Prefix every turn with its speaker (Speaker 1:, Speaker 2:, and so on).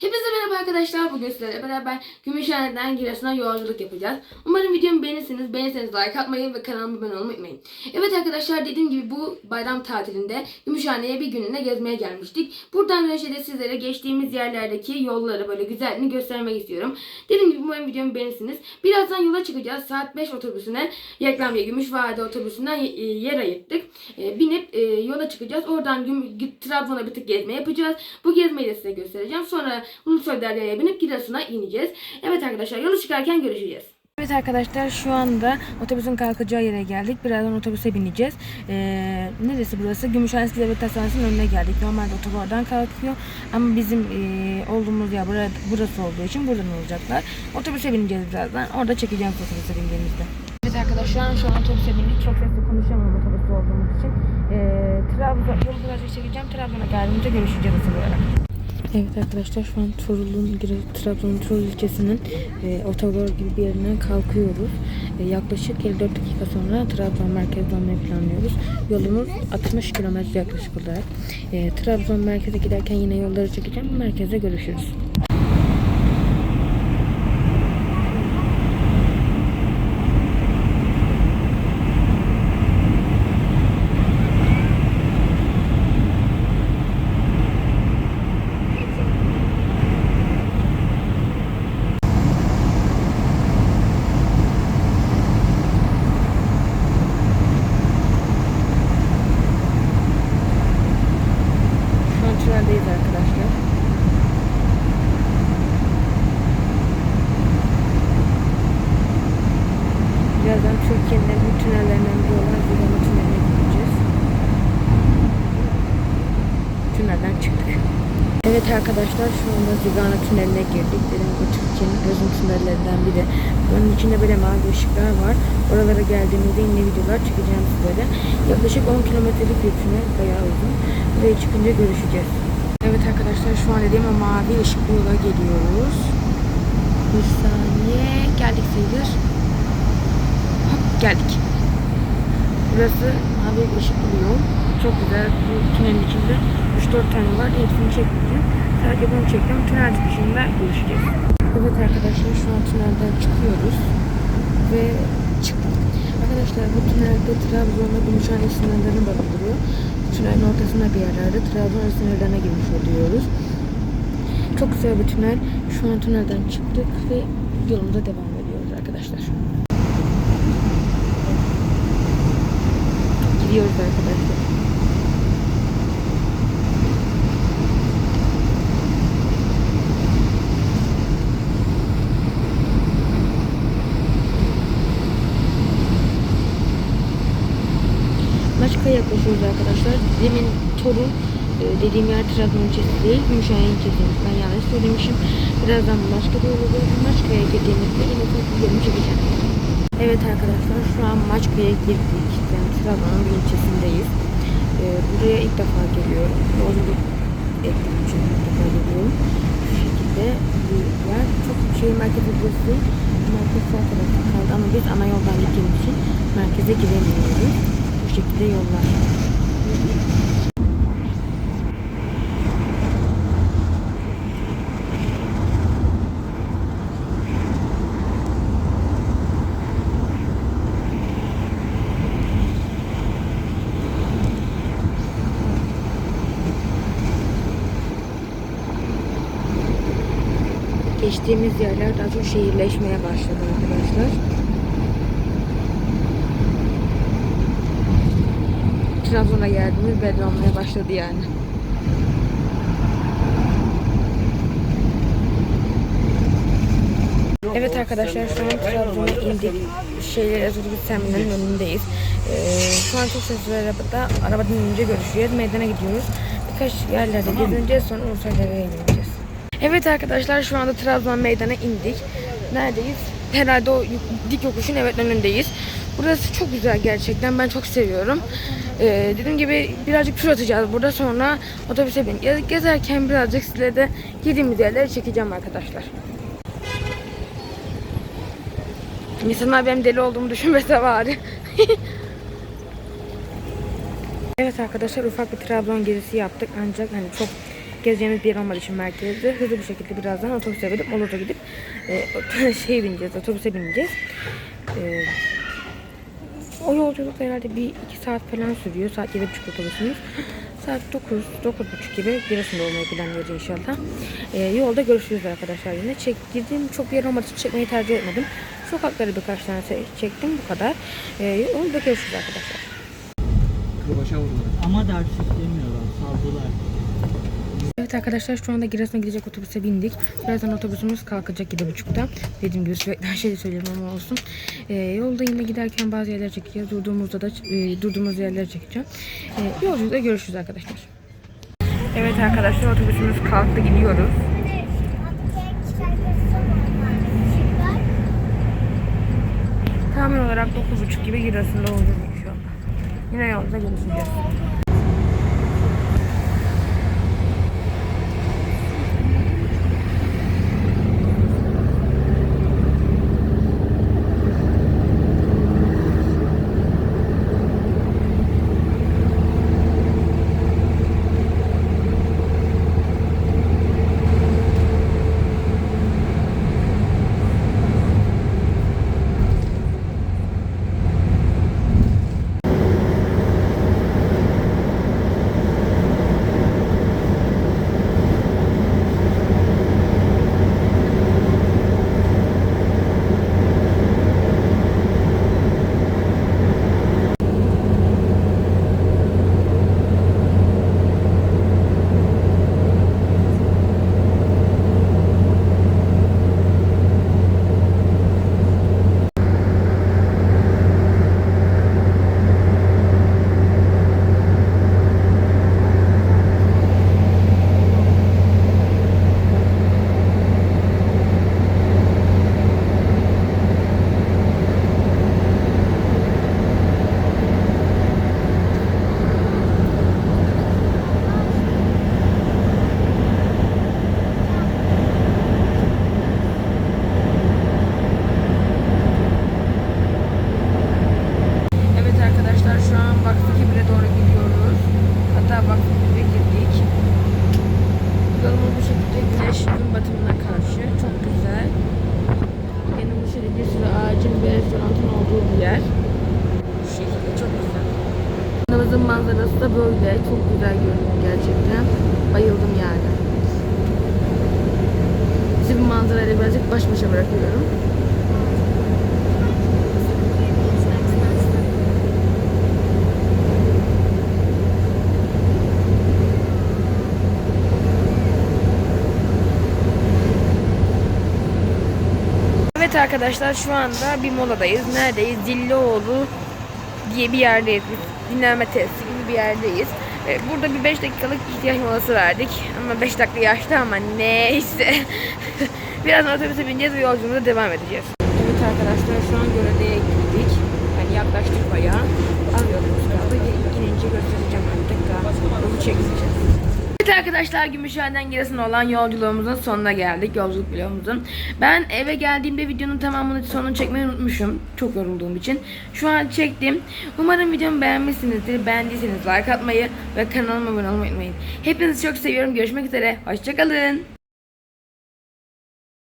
Speaker 1: Hepinize merhaba arkadaşlar. Bugün sizlerle beraber Gümüşhane'den Giresun'a yolculuk yapacağız. Umarım videomu beğenirsiniz. Beğenirseniz like atmayı ve kanalıma abone olmayı unutmayın. Evet arkadaşlar dediğim gibi bu bayram tatilinde Gümüşhane'ye bir gününe gezmeye gelmiştik. Buradan Reşe'de sizlere geçtiğimiz yerlerdeki yolları böyle güzelliğini göstermek istiyorum. Dediğim gibi umarım videomu beğenirsiniz. Birazdan yola çıkacağız. Saat 5 otobüsüne Reklamya Gümüşvade otobüsünden e, yer ayırttık. E, Binip e, yola çıkacağız. Oradan Trabzon'a bir tık gezme yapacağız. Bu gezmeyi de size göstereceğim. Sonra Ulusoy Derya'ya binip Giresun'a ineceğiz. Evet arkadaşlar yola çıkarken görüşeceğiz. Evet arkadaşlar şu anda otobüsün kalkacağı yere geldik. Birazdan otobüse bineceğiz. Ee, neresi burası? Gümüşhane Devlet Hastanesi'nin önüne geldik. Normalde otogardan kalkıyor. Ama bizim e, olduğumuz yer bura- burası olduğu için buradan olacaklar. Otobüse bineceğiz birazdan. Orada çekeceğim otobüse bindiğimizde. Evet arkadaşlar şu an otobüse bindik. Çok sesli konuşamam otobüste olduğumuz için. Ee, Trabzon, yolu birazcık çekeceğim. Trabzon'a geldiğimizde görüşeceğiz ısıl olarak. Evet arkadaşlar şu an Turul'un Trabzon Turul ilçesinin e, otogar gibi bir yerinden kalkıyoruz. E, yaklaşık 54 dakika sonra Trabzon merkez dönmeyi planlıyoruz. Yolumuz 60 kilometre yaklaşık olarak. E, Trabzon merkeze giderken yine yolları çekeceğim. Merkezde görüşürüz. Şu an tüneldeyiz arkadaşlar. Birazdan Türkiye'nin en büyük tünellerinden biri olan Zigama Tüneli'ne gideceğiz. Tünelden çıktık. Evet arkadaşlar şu anda Zigana Tüneli'ne girdik. Dediğim gibi Türkiye'nin uzun tünellerinden biri. Bunun içinde böyle mavi ışıklar var. Oralara geldiğimizde yine videolar çekeceğim sizlere. Yaklaşık 10 kilometrelik bir tünel. Bayağı uzun. Buraya çıkınca görüşeceğiz. Evet arkadaşlar şu an dediğim o mavi ışıklı yola geliyoruz. Bir saniye. Geldik sayılır. Hop geldik. Burası mavi ışıklı yol. Çok güzel. Bu tünelin içinde 3-4 tane var. Hepsini çekmeyeceğim. Sadece bunu çektim. Tünel çıkışında görüşeceğiz. Evet arkadaşlar şu an tünelden çıkıyoruz. Ve çıktık. Arkadaşlar bu tünelde Trabzon'la Gümüşhane sınırlarını barındırıyor. Tünelin ortasında bir yerlerde Trabzon sınırlarına girmiş oluyoruz. Çok güzel bir tünel. Şu an tünelden çıktık ve yolumuza devam ediyoruz arkadaşlar. Gidiyoruz arkadaşlar. Maçka'ya yaklaşıyoruz arkadaşlar. Demin Torun e, dediğim yer Trabzon ilçesi değil, Gümüşhane ilçesiymiş. Ben yanlış söylemişim. Birazdan Maçka'da olacağız. Maçka'ya girdiğimizde yine tepkilerimi çekeceğim. Evet arkadaşlar şu an Maçka'ya girdik. Yani Trabzon'un bir ilçesindeyiz. E, buraya ilk defa geliyorum. Yolculuk ettiğim için ilk defa geliyorum. Şu şekilde bir yer. Çok şehir merkezi burası. Merkez sağ tarafta kaldı ama biz ana yoldan gittiğimiz için merkeze giremiyoruz. Bu şekilde yollar. Geçtiğimiz yerler daha çok şehirleşmeye başladı arkadaşlar. Trabzon'a geldiğimiz belli olmaya başladı yani. Evet arkadaşlar şu an Trabzon'a indik. Şehir Otobüs Terminali'nin önündeyiz. Ee, şu an çok sesli arabada. Arabadan inince görüşeceğiz. Meydana gidiyoruz. Birkaç yerlerde gezineceğiz sonra Ulusal Dere'ye ineceğiz. Evet arkadaşlar şu anda Trabzon meydana indik. Neredeyiz? Herhalde o dik yokuşun evet önündeyiz. Burası çok güzel gerçekten. Ben çok seviyorum. Ee, dediğim gibi birazcık tur atacağız burada. Sonra otobüse bineceğiz. Gezerken birazcık size de girdiğimiz yerleri çekeceğim arkadaşlar. İnsanlar benim deli olduğumu düşünmese bari. evet arkadaşlar ufak bir Trabzon gezisi yaptık ancak hani çok gezeceğimiz bir yer olmadığı için merkezde hızlı bir şekilde birazdan otobüse binip Molot'a gidip e, şey bineceğiz, otobüse bineceğiz. E, o yolculuk da herhalde bir iki saat falan sürüyor. Saat 7.30 otobüsümüz. Saat 9, 9.30 gibi Giresun'da olmayı planlıyoruz inşallah. Ee, yolda görüşürüz arkadaşlar yine. Çek, girdiğim çok bir yer olmadığı için çekmeyi tercih etmedim. Sokakları birkaç tane çektim bu kadar. Ee, yolda görüşürüz arkadaşlar.
Speaker 2: Kırbaça vurdular.
Speaker 3: Ama ders saldılar.
Speaker 1: Evet arkadaşlar şu anda Giresun'a gidecek otobüse bindik. Birazdan otobüsümüz kalkacak 7.30'da. Dediğim gibi sürekli her şeyi söylüyorum ama olsun. Ee, yolda yine giderken bazı yerler çekeceğiz. Durduğumuzda da e, durduğumuz yerleri çekeceğim. Ee, yolculukta görüşürüz arkadaşlar. Evet arkadaşlar otobüsümüz kalktı gidiyoruz. Tahmin olarak 9.30 gibi Giresun'da olacağız inşallah. Yine yolda görüşeceğiz. Manzarası da böyle. Çok güzel görünüyor gerçekten. Bayıldım yani. Bu manzarayla birazcık baş başa bırakıyorum. Evet arkadaşlar şu anda bir moladayız. Neredeyiz? Zillioğlu diye bir yerdeyiz. Dinlenme tesisi bir yerdeyiz. Ee, Burada bir 5 dakikalık ihtiyaç molası verdik. Ama 5 dakika yaşlı ama neyse. Birazdan otobüse bineceğiz ve yolculuğumuza devam edeceğiz. Evet arkadaşlar şu an Görede'ye gittik. Yani yaklaştık bayağı. Az yolumuz kaldı. Ginince göstereceğim artık. Yolu çekeceğiz. Evet arkadaşlar Gümüşhane'den Giresun'a olan yolculuğumuzun sonuna geldik. Yolculuk vlogumuzun. Ben eve geldiğimde videonun tamamını sonunu çekmeyi unutmuşum. Çok yorulduğum için. Şu an çektim. Umarım videomu beğenmişsinizdir. Beğendiyseniz like atmayı ve kanalıma abone olmayı unutmayın. Hepinizi çok seviyorum. Görüşmek üzere. Hoşçakalın.